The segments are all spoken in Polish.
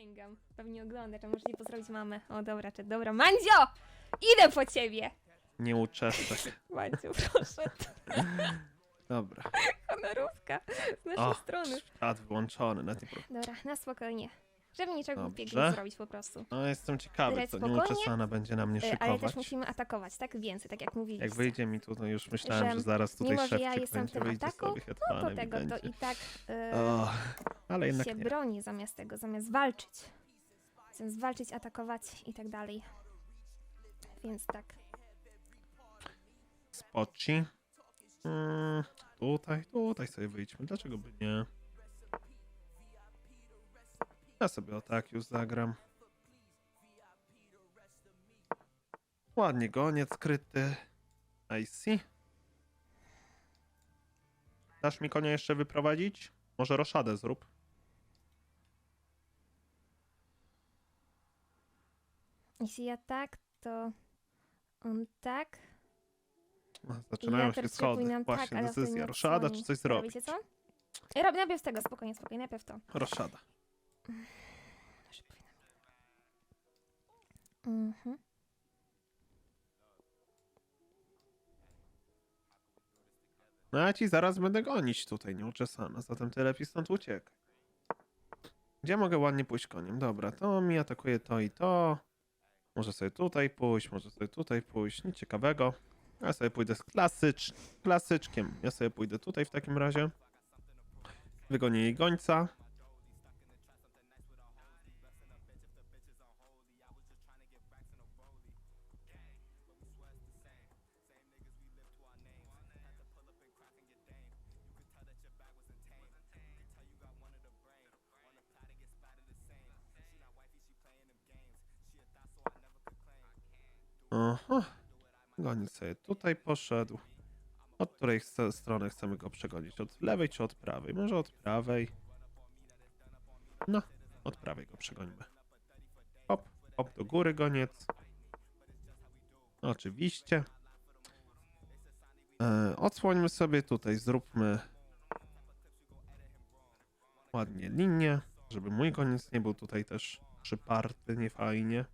Sięgam. Pewnie oglądasz, a możecie pozdrowić mamę. O, dobra, czy dobra. Mandzio! Idę po ciebie! Nie uczeszek. Mandziu, proszę. Dobra. Honorówka z naszej O, strony. świat wyłączony. Nawet nie pro... Dobra, na spokojnie. Żeby niczego Dobrze. głupiego nie zrobić po prostu. No jestem ciekawy, Grać co spokojnie, nieuczesana będzie na mnie E, Ale szykować. też musimy atakować, tak? Więcej, tak jak mówiliście. Jak wyjdzie mi tu, no już myślałem, Że że, zaraz tutaj mimo, że szef ja jestem będzie, tym wyjdzie ataku, sobie To hetmanem tego to i tak e, O, ale jednak się nie. broni zamiast tego, zamiast walczyć. Zamiast walczyć, atakować i tak dalej. Więc tak. Spoci. Mm, tutaj, tutaj sobie wyjdźmy. Dlaczego by nie? Ja sobie o tak już zagram. Ładnie goniec skryty. I see. Dasz mi konia jeszcze wyprowadzić? Może roszadę zrób. Jeśli ja tak, to on tak. O, I Zaczynają ja się schody. przypominam tak, Właśnie ale decyzja. Roszada czy coś zrobić? Wiecie co? Robię najpierw tego, spokojnie, spokojnie, najpierw to. Roszada. Że powinnam- Mhm. No ja ci zaraz będę gonić tutaj, nieuczesana, zatem ty lepiej stąd uciekaj. Gdzie mogę ładnie pójść koniem? Dobra, to mi atakuje to i to. Może sobie tutaj pójść, może sobie tutaj pójść, nic ciekawego. Ja sobie pójdę z klasycz, klasyczkiem. Ja sobie pójdę tutaj w takim razie. Wygonię jej gońca. Goniec sobie tutaj poszedł. Od której strony chcemy go przegonić? Od lewej czy od prawej? Może od prawej. No, od prawej go przegońmy. Hop, hop do góry goniec. Oczywiście. E, odsłońmy sobie tutaj, zróbmy ładnie linię, żeby mój goniec nie był tutaj też przyparty, niefajnie.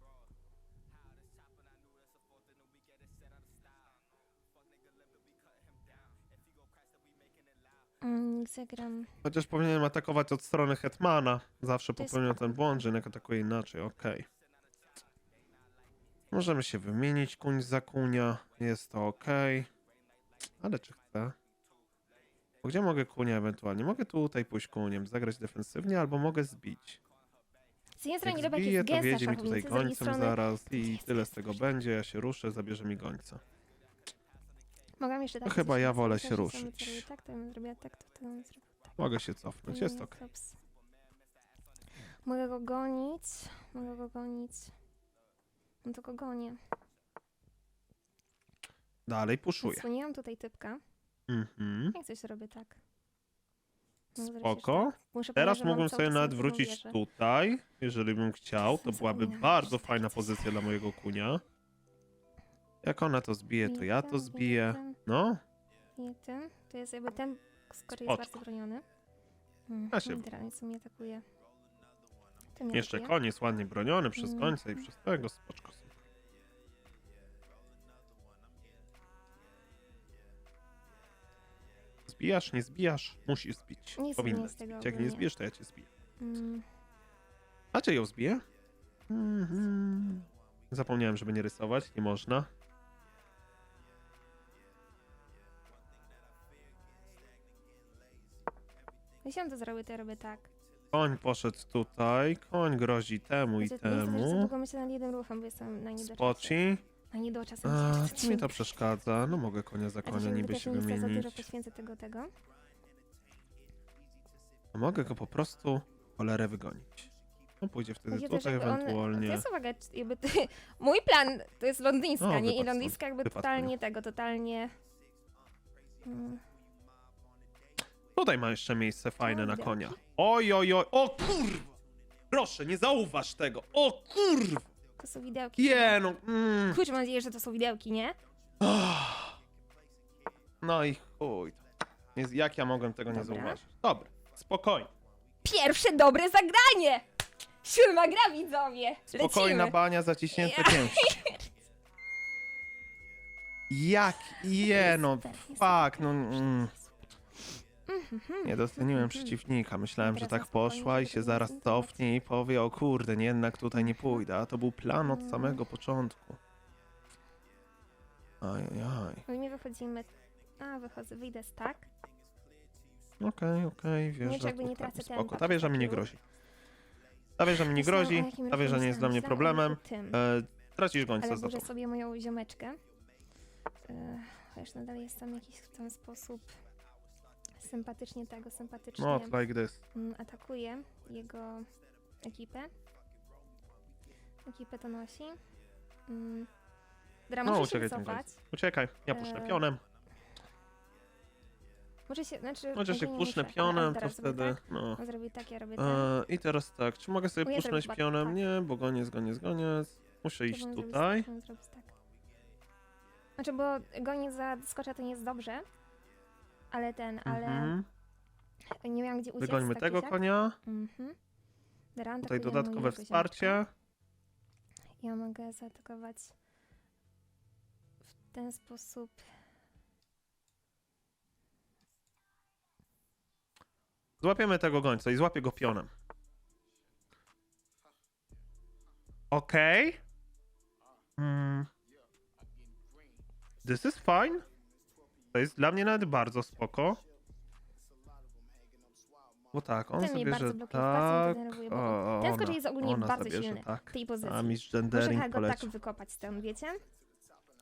Zagram. Chociaż powinienem atakować od strony Hetmana. Zawsze To jest popełniam ten błąd, że jednak atakuje inaczej, okej. Możemy się wymienić kuń za kunia, jest to okej. Ale czy chcę? Bo gdzie mogę kunia ewentualnie? Mogę tutaj pójść kuniem, zagrać defensywnie, albo mogę zbić. Z jednej Jak strony zbiję, to wiedzie mi tutaj szachownicy, z drugiej gońcem strony zaraz i tyle z tego będzie. Ja się ruszę, zabierze mi gońca. Mogłam jeszcze tak chyba coś ja wolę się ruszyć. zrobię Tak, to bym zrobiła tak, to bym zrobił tak. Mogę się cofnąć, jest Mm, klops. Mogę go gonić. Mogę go gonić. No to go gonię. Dalej puszuję. Odsłoniłam tutaj typka. Mhm. Jak coś zrobię tak. Spoko. tak. Muszę Teraz powiedzieć, że mam mógłbym cały sobie czas nawet wrócić wieżę. tutaj, jeżeli bym chciał. To byłaby bardzo takie fajna coś pozycja dla mojego kunia. Jak ona to zbije, to ja to zbiję. No, Nie ten. To jest jakby ten, skoro Spoko. jest bardzo broniony. Mhm, Ja się- Teraz mnie atakuje. Ten jeszcze atakuje. koń jest ładnie broniony przez Mhm. końca i przez tego spoczko. Zbijasz, nie zbijasz? Musisz zbić. Nie Powinnaś zbiję z tego zbić. Jak nie ogólnie. zbijesz, to ja cię zbiję. Mm, A czy ją zbiję? Mhm. Zapomniałem, żeby nie rysować. Nie można. Jeśli on to zrobię, to ja robię tak. Koń poszedł tutaj, koń grozi temu i Znaczy, Nie chcę, temu. długo myślę nad jednym ruchem, bo jestem na niedoczasie. Spoci. Na. A, mi to przeszkadza. No mogę konia za konia niby się Za dużo wymienić. poświęcę tego, tego. A mogę go po prostu cholerę wygonić. No pójdzie wtedy Chodzi o to, tutaj on- To ewentualnie. jest uwaga, czy jakby ty, mój plan to jest londyńska, O, nie? I wypadł londyńska jakby Wypadł totalnie tego, totalnie... Mm, Tutaj ma jeszcze miejsce fajne na konia. Oj, oj, oj. O kurwa! Proszę, nie zauważ tego. O kurwa! to są widełki. Je, no. Mm. Kurczę, mam nadzieję, że to są widełki, nie? Ah. No i chuj. Nie, jak ja mogłem tego nie Dobra. zauważyć? Dobra, spokojnie. Pierwsze dobre zagranie! Siódma gra, widzowie! Spokojna Lecimy. bania, zaciśnięte Ja pięści. Jak? Je, no, Super, jest fuck, no. Mm. Nie doceniłem przeciwnika. Myślałem, że tak poszła i się zaraz cofnie i powie, o kurde, nie, jednak tutaj nie pójdę. A to był plan od samego początku. Ajajaj. My nie wychodzimy. A, wychodzę, wyjdę z tak. Okej, okej, czy wierzę jakby nie tracę Spoko, ta wieża mi nie grozi. Ta wieża mi nie Myślałam, grozi, o jakim ta wieża nie jest dla mnie myślałam, o problemem. tym. E, tracisz gońca Ale za burzę to. sobie moją ziomeczkę. Yy, chociaż nadal jest tam jakiś w ten sposób sympatycznie tego, sympatycznie No, like this. mm, atakuje jego ekipę. Ekipę to nosi. Mm. Dobra, No, muszę uciekaj się tym wycofać. Uciekaj, ja pusznę E, pionem. Muszę się, znaczy... Chociaż jak muszę, ale- ale pionem, to teraz zrobię wtedy. Tak, No. on zrobi tak, ja robię tak. E, I teraz tak, czy mogę sobie O, ja pusznąć zrobię pionem? tak. Nie, bo goniec, goniec, goniec. Muszę iść Chciałabym zrobić tutaj. tak, chciałabym zrobić tak. Znaczy, bo goniec za skocza to nie jest dobrze. Ale ten, ale Mhm. nie miałam gdzie uciec. Wygońmy tak tego konia. Mhm. Dobra, Tutaj dodatkowe mojego wsparcie. Ja mogę zaatakować w ten sposób. Złapiemy tego gońca i złapię go pionem. Okej. Mm. This is fine. To jest dla mnie nawet bardzo spoko. Bo tak, on Ten mnie sobie, bardzo blokuje, tak. denerwuje, bo O, ten skocz ona- jest ogólnie ona bardzo sobie, że silny Tak. w tej pozycji. A mistrz Muszę gendering go tak poleci. wykopać stąd, wiecie?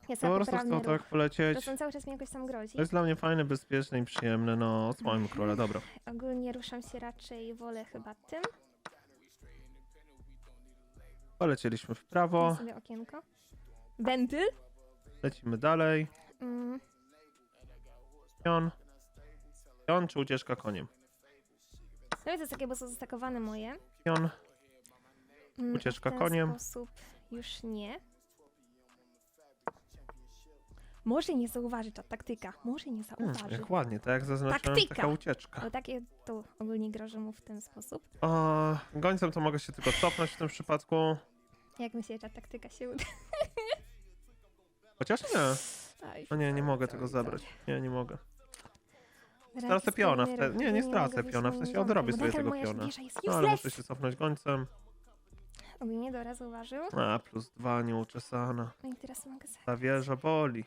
Jest Po tak prostu poprawny chcą ruch. tak polecieć. To cały czas mi jakoś tam grozi. To jest dla mnie fajne, bezpieczne i przyjemne. No, słałem króla, dobra. Ogólnie ruszam się raczej, wolę chyba tym. Polecieliśmy w prawo. sobie okienko. Wentyl? Lecimy dalej. Mm, Pion. Pion czy ucieczka koniem? no i to jest takie, bo są zastakowane moje. Pion. Mm, Ucieczka w ten koniem. sposób już nie. Może nie zauważy ta taktyka. Może nie Hmm, zauważy. jak ładnie, tak jak zaznaczyłem, Taktyka. taka ucieczka. Bo takie to ogólnie grożę mu w ten sposób. O, gońcem to mogę się tylko cofnąć w tym przypadku. Jak myślicie, ta taktyka się uda? Chociaż nie. Aj, No nie, nie mogę tego zabrać. Nie, nie mogę. Stracę piona wtedy. Nie, nie stracę piona, w sensie odrobię sobie tego piona. No, ale muszę się cofnąć gońcem. Ogólnie dobra, zauważył. A, plus dwa, nieuczesana. No i teraz mogę za... Ta wieża boli.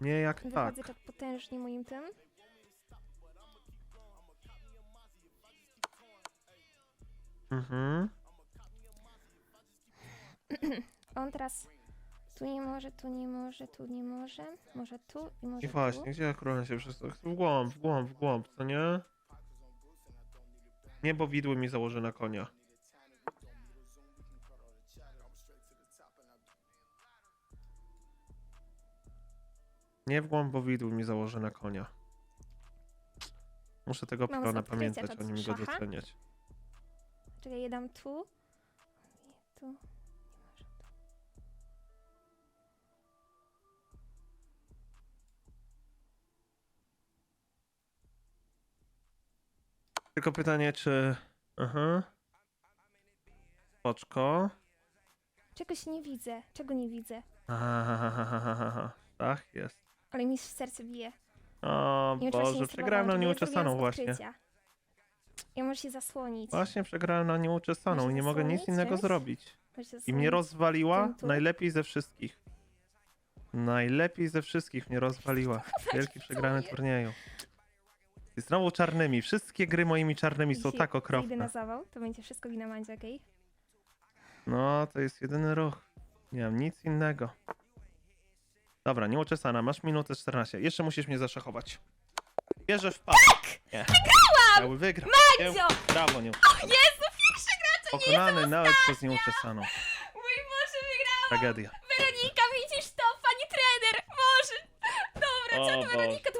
Nie jak tak. Wychodzę tak potężnie moim tym. Mhm. On teraz tu nie może, tu nie może, tu nie może. Może tu i może I właśnie, gdzie króla się przystał? W głąb, w głąb, w głąb, co nie? Niebo widły mi założy na konia. Nie w głąb, bo widły mi założy na konia. Muszę tego Mam piona zakrycia pamiętać, o nim go szacha. doceniać. tu. Czekaj, je dam tu. Tu. Tylko pytanie, czy... Aha. Poczko. Czegoś nie widzę. Czego nie widzę? Ahahahaha. Tak jest. Ale mi serce bije. O Nie Boże, przegrałem na nieuczesaną właśnie. odkrycia. Ja muszę się zasłonić. Właśnie przegrałem na nieuczesaną Masz i nie mogę nic zasłonić innego czymś? zrobić. Się I mnie zasłonić. rozwaliła tu? najlepiej ze wszystkich. Najlepiej ze wszystkich mnie rozwaliła. Wielki przegrany turnieju. I znowu czarnymi. Wszystkie gry moimi czarnymi są Jeśli tak okropne. na zawał, to będzie wszystko wina Mandzia, okej? No, to jest jedyny ruch. Nie mam nic innego. Dobra, nieuczesana, masz minutę 14. Jeszcze musisz mnie zaszachować. Bierze w pas. Nie. Wygrałam! Miały wygrać. Mandzio! Brawo, nie. Jezu, pierwszy gra to nie Pokonany nawet przez nieuczesaną. Mój Boże, wygrałam! Tragedia. Weronika, widzisz to? Pani trener! Boże! Dobra, O co Boże. Weronika,